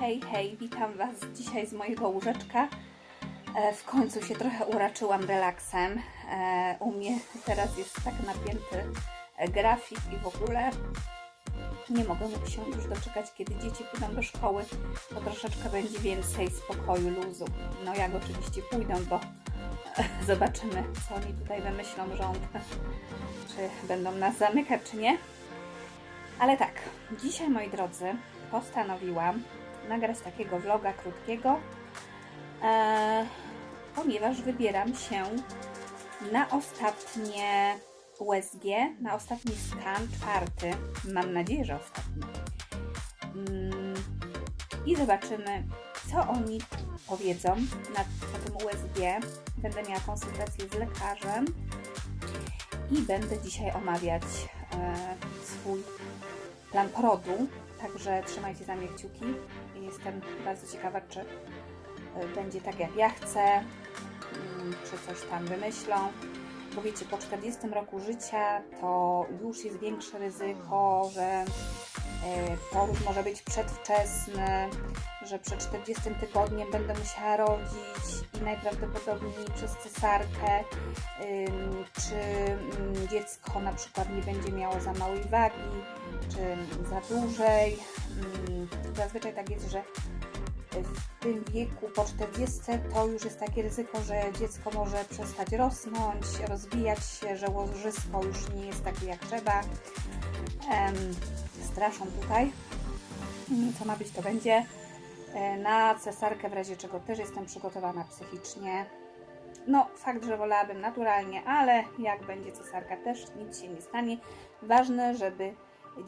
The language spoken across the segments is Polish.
Hej, hej, witam Was dzisiaj z mojego łóżeczka. E, w końcu się trochę uraczyłam relaksem. E, u mnie teraz jest tak napięty e, grafik i w ogóle nie mogę się już doczekać, kiedy dzieci pójdą do szkoły, to troszeczkę będzie więcej spokoju, luzu. No jak oczywiście pójdą, bo zobaczymy, co oni tutaj wymyślą rząd. Czy będą nas zamykać, czy nie. Ale tak, dzisiaj moi drodzy, postanowiłam nagrać takiego vloga krótkiego, e, ponieważ wybieram się na ostatnie USG, na ostatni skan, czwarty, mam nadzieję, że ostatni. Mm, I zobaczymy, co oni powiedzą na, po tym USG. Będę miała konsultację z lekarzem i będę dzisiaj omawiać e, swój plan porodu, także trzymajcie za mnie kciuki. Jestem bardzo ciekawa, czy y, będzie tak jak ja chcę, mm, czy coś tam wymyślą. Bo wiecie, po 40 roku życia to już jest większe ryzyko, że y, poród może być przedwczesny, że przed 40 tygodniem będę musiała rodzić i najprawdopodobniej przez cesarkę, czy dziecko na przykład nie będzie miało za małej wagi, czy za dłużej. Ym, Zazwyczaj tak jest, że w tym wieku po 40 to już jest takie ryzyko, że dziecko może przestać rosnąć, rozwijać się, że łożysko już nie jest takie jak trzeba. Straszą tutaj. Co ma być, to będzie. E, Na cesarkę w razie czego też jestem przygotowana psychicznie. No, fakt, że wolałabym naturalnie, ale jak będzie cesarka też nic się nie stanie. Ważne, żeby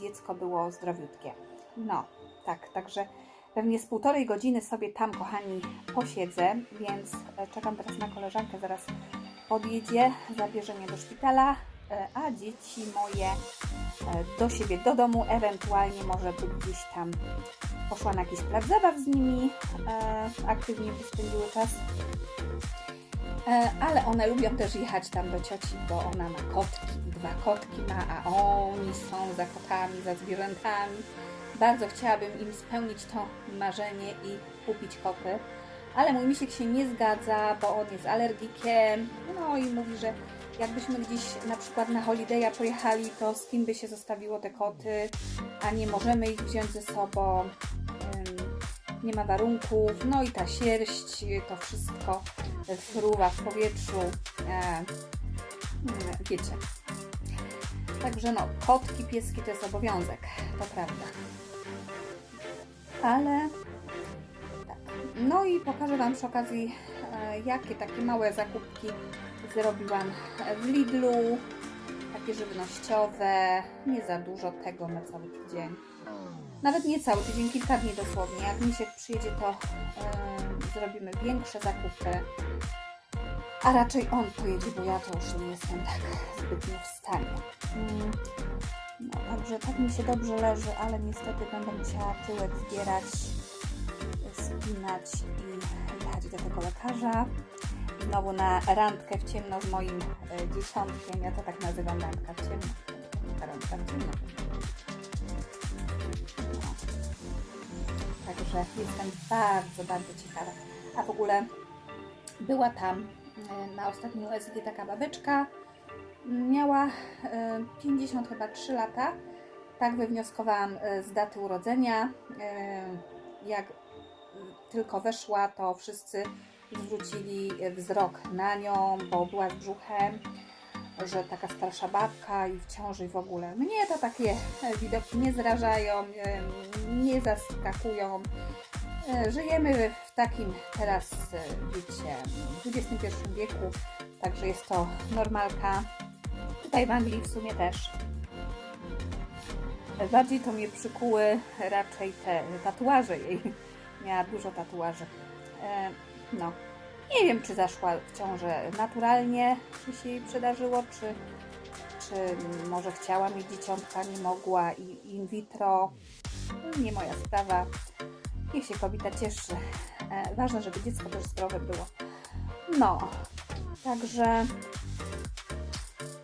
dziecko było zdrowiutkie. No, tak, także pewnie z półtorej godziny sobie tam, kochani, posiedzę, więc e, czekam teraz na koleżankę, zaraz podjedzie, zabierze mnie do szpitala, e, a dzieci moje do siebie, do domu, ewentualnie może by gdzieś tam poszła na jakiś plac zabaw z nimi, e, aktywnie spędziły czas. E, Ale one lubią też jechać tam do cioci, bo ona ma kotki, dwa kotki ma, a oni są za kotami, za zwierzętami. Bardzo chciałabym im spełnić to marzenie i kupić koty, ale mój misiek się nie zgadza, bo on jest alergikiem, no i mówi, że jakbyśmy gdzieś na przykład na holiday'a pojechali, to z kim by się zostawiło te koty, a nie możemy ich wziąć ze sobą, nie ma warunków, no i ta sierść, to wszystko fruwa w powietrzu, e, mm, wiecie. Także no, kotki, pieski to jest obowiązek, to prawda. Ale tak. No i pokażę Wam przy okazji, e, jakie takie małe zakupki zrobiłam w Lidlu. Żywnościowe, nie za dużo tego na cały tydzień. Nawet nie cały tydzień, kilka dni dosłownie. Jak mi się przyjedzie, to e, zrobimy większe zakupy. A raczej on pojedzie, bo ja to już nie jestem tak zbytnio w stanie. Mm, No, także tak mi się dobrze leży, ale niestety będę musiała tyłek zbierać, spinać i jechać do tego lekarza. Znowu na randkę w ciemno z moim e, dziesiątkiem. Ja to tak nazywam randka w ciemno. Randka w ciemno. No. Także jestem bardzo, bardzo ciekawa. A w ogóle była tam e, na ostatnim USG taka babeczka. Miała e, 50 chyba 3 lata. Tak wywnioskowałam e, z daty urodzenia. E, Jak e, tylko weszła, to wszyscy zwrócili wzrok na nią, bo była z brzuchem, że taka starsza babka i w ciąży w ogóle. Mnie to takie e, widoki nie zrażają, e, nie zaskakują. E, Żyjemy w takim teraz, e, wiecie, XXI wieku, także jest to normalka. Tutaj w Anglii w sumie też. E, Bardziej to mnie przykuły raczej te tatuaże jej. Miała dużo tatuaży. No, nie wiem, czy zaszła w ciążę naturalnie, czy się jej przydarzyło, czy, czy może chciała mieć dzieciątka, nie mogła i in vitro. Nie moja sprawa. Niech się kobieta cieszy. E, ważne, żeby dziecko też zdrowe było. No, także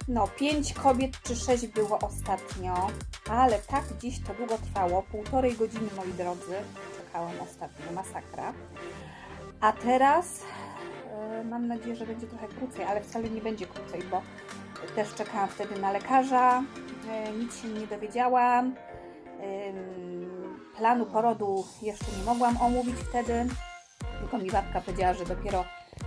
no, pięć kobiet czy sześć było ostatnio, ale tak dziś to długo trwało, półtorej godziny, moi drodzy, czekałam ostatnio, masakra. A teraz e, mam nadzieję, że będzie trochę krócej, ale wcale nie będzie krócej, bo też czekałam wtedy na lekarza, e, nic się nie dowiedziałam. Planu porodu jeszcze nie mogłam omówić wtedy, tylko mi babka powiedziała, że dopiero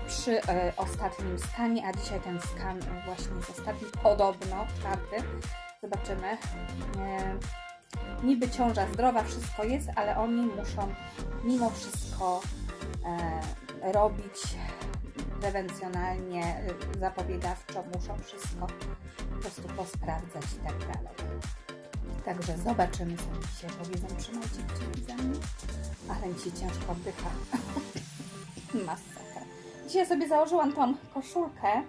przy e, ostatnim skanie, a dzisiaj ten skan właśnie jest ostatni, podobno, czwarty. Zobaczymy. Niby ciąża zdrowa, wszystko jest, ale oni muszą mimo wszystko robić prewencjonalnie, e, zapobiegawczo, muszą wszystko po prostu posprawdzać i tak dalej. Także zobaczymy, co mi dzisiaj powiedzą. Trzymajcie kciuki za mnie. Ale mi się ciężko oddycha. Masakra. Dzisiaj sobie założyłam tą koszulkę,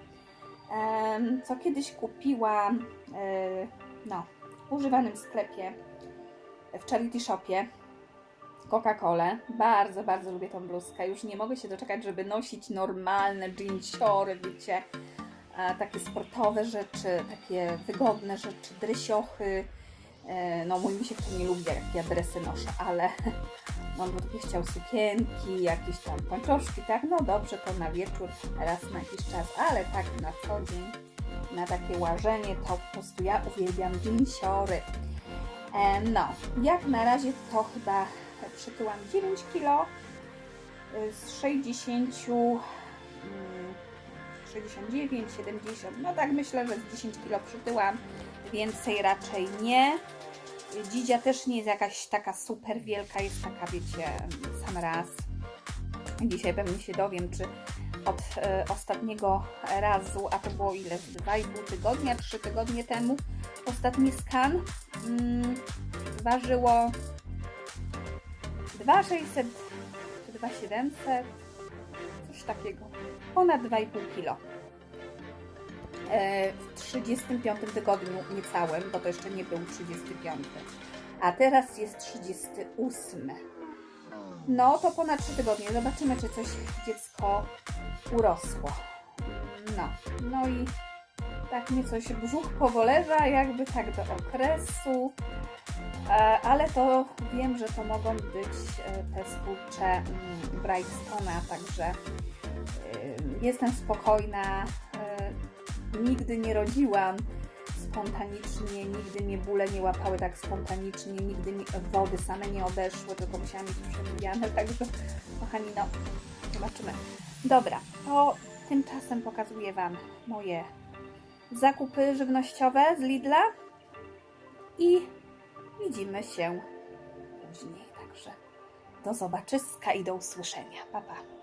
co kiedyś kupiłam e, no, w używanym sklepie w Charity Shopie. Coca-Colę. Bardzo, bardzo lubię tą bluzkę. Już nie mogę się doczekać, żeby nosić normalne jeansiory, wiecie, takie sportowe rzeczy, takie wygodne rzeczy, dresiochy. E, No, mój misiek to nie lubi, jak ja dresy noszę, ale on by chciał sukienki, jakieś tam pończoszki, tak? No dobrze, to na wieczór, raz na jakiś czas, ale tak na co dzień, na takie łażenie, to po prostu ja uwielbiam jeansiory. E, No, jak na razie to chyba przytyłam 9 kg z 60, mm, 69, 70, no tak myślę, że z 10 kg przytyłam, więcej raczej nie. Dzidzia też nie jest jakaś taka super wielka, jest taka, wiecie, sam raz. Dzisiaj pewnie się dowiem, czy od e, ostatniego razu, a to było ile? z 2,5 tygodnia, 3 tygodnie temu, ostatni skan mm, ważyło 2600 czy 2700, coś takiego, ponad 2,5 kg. E, W 35 tygodniu niecałym, bo to jeszcze nie był 35, a teraz jest 38. No to ponad 3 tygodnie. Zobaczymy, czy coś dziecko urosło. No, no i tak mnie coś brzuch powolewa, jakby tak do okresu. E, Ale to wiem, że to mogą być e, te skurcze mm, Brightstone'a, także e, jestem spokojna. Nigdy nie rodziłam spontanicznie, nigdy mnie bóle nie łapały tak spontanicznie, nigdy mi wody same nie odeszły, tylko musiałam mieć przewijane, także kochani, no zobaczymy. Dobra, to tymczasem pokazuję Wam moje zakupy żywnościowe z Lidla i widzimy się później, także do zobaczyska i do usłyszenia. Pa, pa.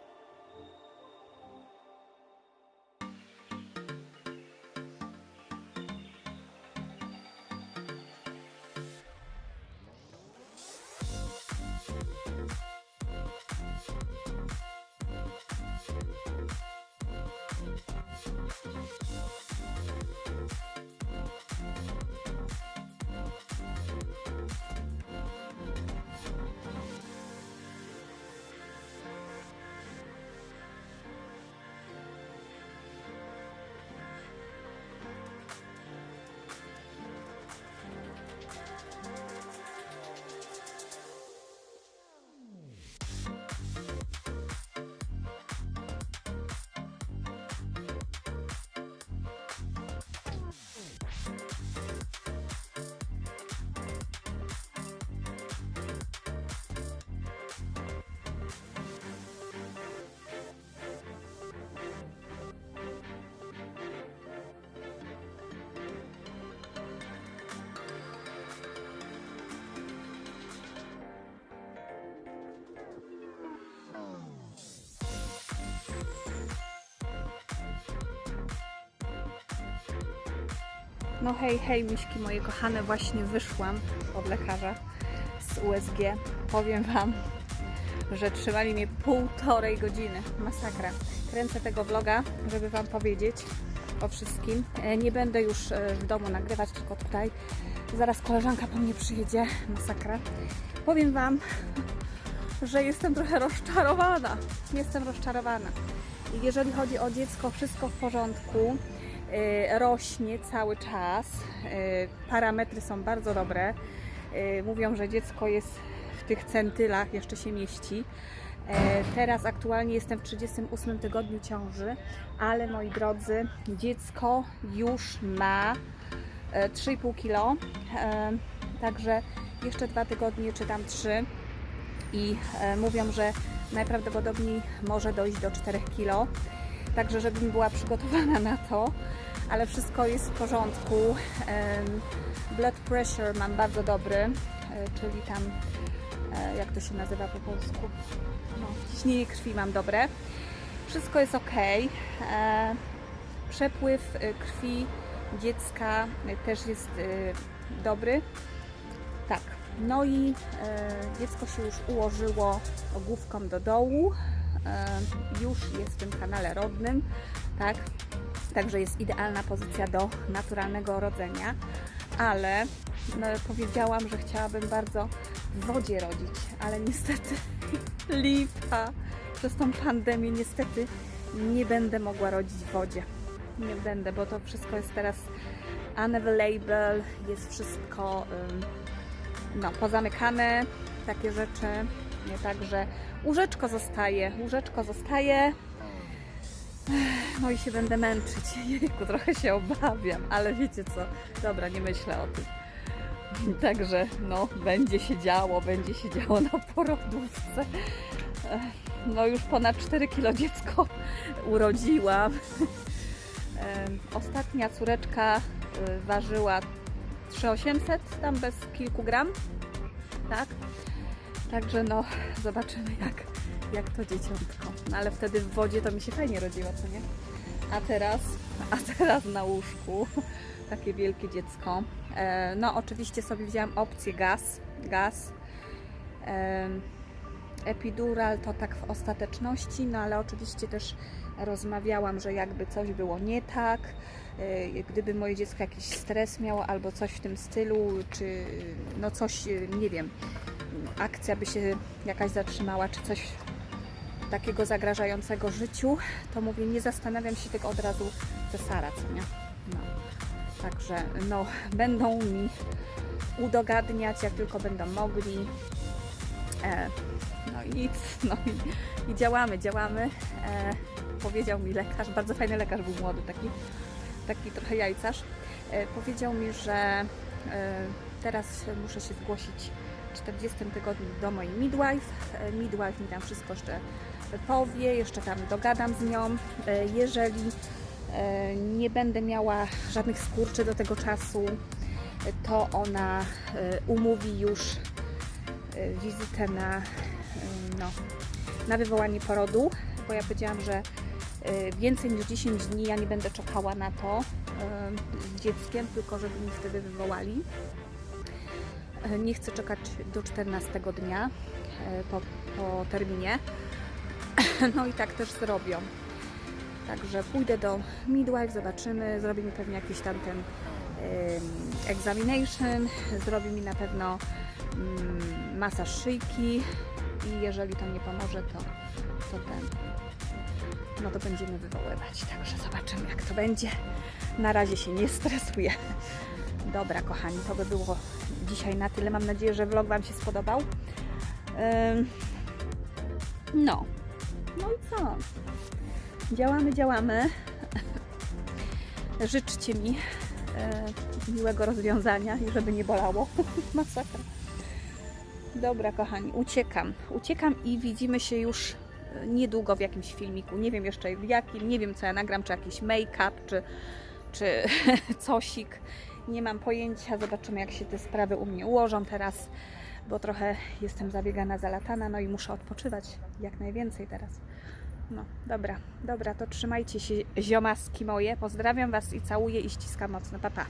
No hej, hej, miśki moje kochane, właśnie wyszłam od lekarza z USG. Powiem Wam, że trzymali mnie półtorej godziny. Masakra. Kręcę tego vloga, żeby Wam powiedzieć o wszystkim. E, Nie będę już e, w domu nagrywać, tylko tutaj. Zaraz koleżanka po mnie przyjedzie. Masakra. Powiem Wam, że jestem trochę rozczarowana. Jestem rozczarowana. Jeżeli chodzi o dziecko, wszystko w porządku. Y, rośnie cały czas. Y, Parametry są bardzo dobre. Y, Mówią, że dziecko jest w tych centylach jeszcze się mieści. Teraz aktualnie jestem w 38 tygodniu ciąży, ale moi drodzy, dziecko już ma e, 3,5 kg. Także jeszcze dwa tygodnie, czy tam trzy. I mówią, że najprawdopodobniej może dojść do 4 kg. Także żebym była przygotowana na to, ale wszystko jest w porządku. Blood pressure mam bardzo dobry, e, czyli tam, e, jak to się nazywa po polsku? No, ciśnienie krwi mam dobre. Wszystko jest ok. E, Przepływ krwi dziecka też jest dobry. Tak. No i dziecko się już ułożyło główką do dołu. E, już jest w tym kanale rodnym, tak? Także jest idealna pozycja do naturalnego rodzenia, ale no, powiedziałam, że chciałabym bardzo w wodzie rodzić, ale niestety lipa. Przez tą pandemię niestety nie będę mogła rodzić w wodzie. Nie będę, bo to wszystko jest teraz unavailable, jest wszystko no, pozamykane, takie rzeczy. Nie, także łóżeczko zostaje, łóżeczko zostaje. No i się będę męczyć. Jejku, trochę się obawiam, ale wiecie co? Dobra, nie myślę o tym. Także no, będzie się działo, będzie się działo na porodówce. No już ponad 4 kilo dziecko urodziłam. Ostatnia córeczka y, ważyła 3800, tam bez kilku gram. Tak? Także no, zobaczymy jak, jak to dzieciątko. No, ale wtedy w wodzie to mi się fajnie rodziło, co nie? A teraz, a teraz na łóżku takie wielkie dziecko. E, no oczywiście sobie wzięłam opcję gaz, gaz. E, epidural to tak w ostateczności, no ale oczywiście też rozmawiałam, że jakby coś było nie tak, e, gdyby moje dziecko jakiś stres miało albo coś w tym stylu, czy no coś, nie wiem, akcja by się jakaś zatrzymała, czy coś takiego zagrażającego życiu, to mówię, nie zastanawiam się tylko od razu cesara, co nie? No. Także no, będą mi udogadniać, jak tylko będą mogli. E, no i nic, no i, i działamy, działamy. E, powiedział mi lekarz, bardzo fajny lekarz był młody, taki, taki trochę jajcarz. E, powiedział mi, że e, teraz muszę się zgłosić 40 tygodniu do mojej midwife. E, Midwife mi tam wszystko jeszcze powie, jeszcze tam dogadam z nią. E, Jeżeli e, nie będę miała żadnych skurczy do tego czasu, to ona umówi już wizytę na, no, na wywołanie porodu, bo ja powiedziałam, że więcej niż 10 dni ja nie będę czekała na to z dzieckiem, tylko żeby mi wtedy wywołali. E, Nie chcę czekać do 14 dnia e, po, po terminie. No i tak też zrobią. Także pójdę do midwife, zobaczymy, zrobi mi pewnie jakiś tam ten examination, zrobi mi na pewno mm, masaż szyjki i jeżeli to nie pomoże, to, to ten, no to będziemy wywoływać. Także zobaczymy jak to będzie. Na razie się nie stresuję. Dobra, kochani, to by było dzisiaj na tyle. Mam nadzieję, że vlog Wam się spodobał. No, no i co? Działamy, działamy. Życzcie mi e, miłego rozwiązania i żeby nie bolało. Masakra. Dobra, kochani, uciekam. Uciekam i widzimy się już e, niedługo w jakimś filmiku. Nie wiem jeszcze w jakim, nie wiem co ja nagram, czy jakiś make-up, czy, czy cosik. Nie mam pojęcia. Zobaczymy, jak się te sprawy u mnie ułożą teraz, bo trochę jestem zabiegana, zalatana, no i muszę odpoczywać jak najwięcej teraz. No, dobra, dobra, to trzymajcie się, ziomaski moje. Pozdrawiam Was i całuję i ściskam mocno. Pa, pa.